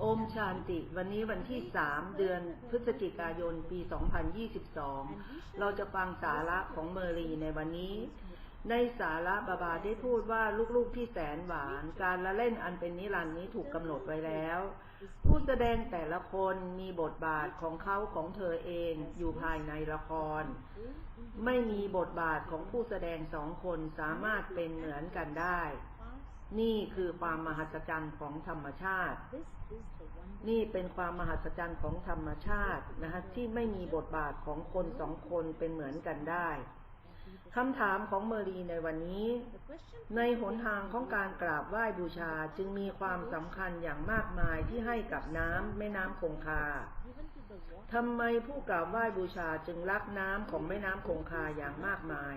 โอมชานติ วันนี้วันที่ 3 เดือนพฤศจิกายน ปี 2022 เราจะฟังสาระของเมอรีในวันนี้ ในสาระบาบาได้พูดว่าลูกๆที่แสนหวาน การละเล่นอันเป็นนิรันดร์นี้ถูกกำหนดไว้แล้ว ผู้แสดงแต่ละคนมีบทบาทของเขาของเธอเองอยู่ภายในละคร ไม่มีบทบาทของผู้แสดงสองคนสามารถเป็นเหมือนกันได้ นี่คือความมหัศจรรย์ของธรรมชาติ นี่เป็นความมหัศจรรย์ของธรรมชาตินะฮะที่ไม่มีบทบาทของคนสองคนเป็นเหมือนกันได้คำถามของเมอรีในวันนี้ ในหนทางของการกราบไหว้บูชาจึงมีความสำคัญอย่างมากมายที่ให้กับน้ำแม่น้ำคงคาทำไมผู้กราบไหว้บูชาจึงรักน้ำของแม่น้ำคงคาอย่างมากมาย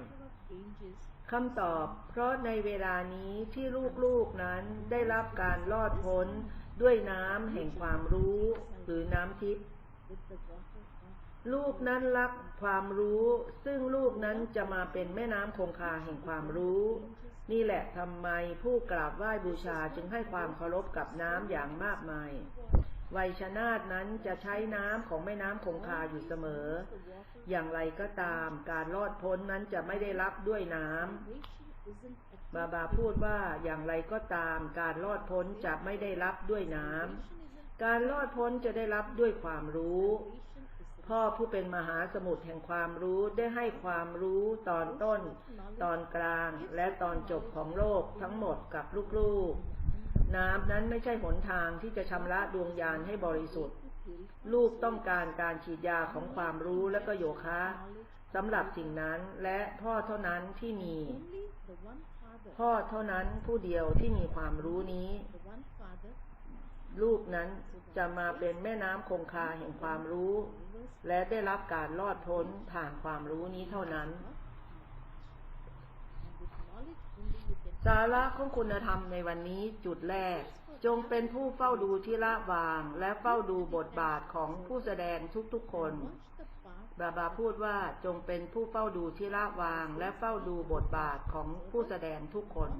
คำตอบ เพราะในเวลานี้ที่ลูกๆนั้นได้รับการรอดพ้นด้วยน้ำแห่งความรู้หรือน้ำทิพย์ลูกนั้นรักความรู้ ซึ่งลูกนั้นจะมาเป็นแม่น้ำคงคาแห่งความรู้ นี่แหละทำไมผู้กราบไหว้บูชาจึงให้ความเคารพกับน้ำอย่างมากมาย ไวยชนาตนั้นจะใช้น้ำของแม่น้ำคงคาอยู่เสมอ อย่างไรก็ตามการรอดพ้นนั้นจะไม่ได้รับด้วยน้ำบาบาพูดว่าอย่างไรก็ตามการรอดพ้นจะไม่ได้รับด้วยน้ำการรอดพ้นจะได้รับด้วยความรู้ พ่อผู้เป็นมหาสมุทรแห่งความรู้ได้ให้ความรู้ตอนต้น ตอนกลางและตอนจบของโลกทั้งหมดกับลูกๆ น้ำนั้นไม่ใช่หนทางที่จะชำระดวงญาณให้บริสุทธิ์ ลูกต้องการการฉีดยาของความรู้และก็โยคะสำหรับสิ่งนั้นและพ่อเท่านั้นที่มี พ่อเท่านั้นผู้เดียวที่มีความรู้นี้ ลูกนั้นจะมาเป็นแม่น้ำคงคาแห่งความรู้ และได้รับการรอดพ้นผ่านความรู้นี้เท่านั้น สาระของคุณธรรมในวันนี้จุดแรก จงเป็นผู้เฝ้าดูที่ละวาง และเฝ้าดูบทบาทของผู้แสดงทุกๆคนบาบาพูดว่าจงเป็นผู้เฝ้าดูที่ละวาง และเฝ้าดูบทบาทของผู้แสดงทุกคน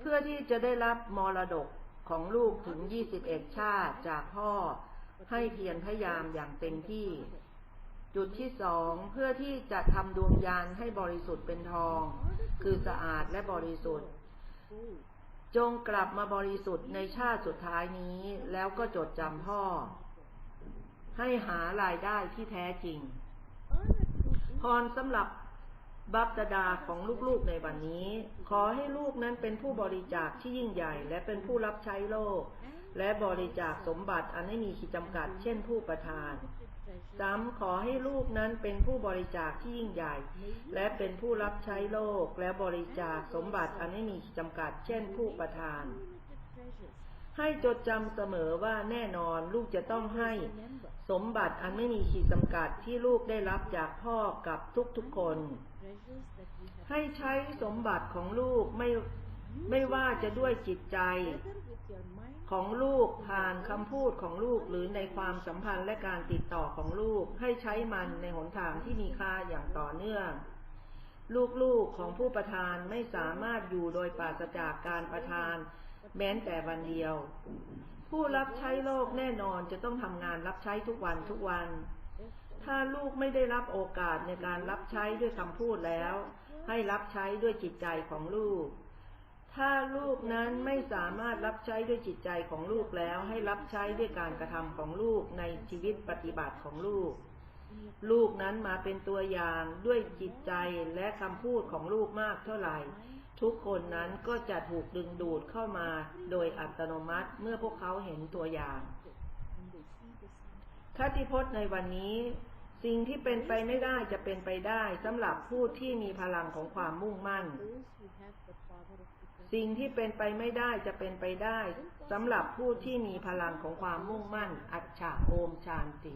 เพื่อที่จะได้รับมรดกของลูกถึง 21 ชาติจากพ่อ ให้เพียรพยายามอย่างเต็มที่ จุดที่สองเพื่อที่จะทำดวงยานให้บริสุทธิ์เป็นทอง คือสะอาดและบริสุทธิ์ จงกลับมาบริสุทธิ์ในชาติสุดท้ายนี้ แล้วก็จดจำพ่อ ให้หารายได้ที่แท้จริง พรสำหรับบัพตดาของลูกๆในวันนี้ ขอให้ลูกนั้นเป็นผู้บริจาคที่ยิ่งใหญ่ และเป็นผู้รับใช้โลก และบริจาคสมบัติอันไม่มีขีดจำกัด เช่นผู้ประทานซ้ำขอให้ลูกนั้นเป็นผู้บริจาคที่ยิ่งใหญ่ และเป็นผู้รับใช้โลกและบริจาคสมบัติอันไม่มีขีดจำกัด เช่นผู้ประทาน ให้จดจำเสมอว่าแน่นอนลูกจะต้องให้ สมบัติอันไม่มีขีดจำกัดที่ลูกได้รับจากพ่อกับทุกๆคน ให้ใช้สมบัติของลูกไม่ไม่ว่าจะด้วยจิตใจ ของลูกผ่านคำพูดของลูกหรือในความสัมพันธ์และการติดต่อของลูกให้ใช้มันในหนทางที่มีค่าอย่างต่อเนื่อง ลูกๆของผู้ประทานไม่สามารถอยู่โดยปราศจากการประทาน แม้แต่วันเดียว ผู้รับใช้โลกแน่นอนจะต้องทำงานรับใช้ทุกวันทุกวัน ถ้าลูกไม่ได้รับโอกาสในการรับใช้ด้วยคำพูดแล้ว ให้รับใช้ด้วยจิตใจของลูก ถ้าลูกนั้นไม่สามารถรับใช้ด้วยจิตใจของลูกแล้ว ให้รับใช้ด้วยการกระทำของลูกในชีวิตปฏิบัติของลูก ลูกนั้นมาเป็นตัวอย่างด้วยจิตใจและคำพูดของลูกมากเท่าไหร่ ทุกคนนั้นก็จะถูกดึงดูดเข้ามาโดยอัตโนมัติเมื่อพวกเขาเห็นตัวอย่างคติพจน์ในวันนี้สิ่งที่เป็นไปไม่ได้จะเป็นไปได้สำหรับผู้ที่มีพลังของความมุ่งมั่น สิ่งที่เป็นไปไม่ได้จะเป็นไปได้สำหรับผู้ที่มีพลังของความมุ่งมั่น อัจฉาโอมชานติ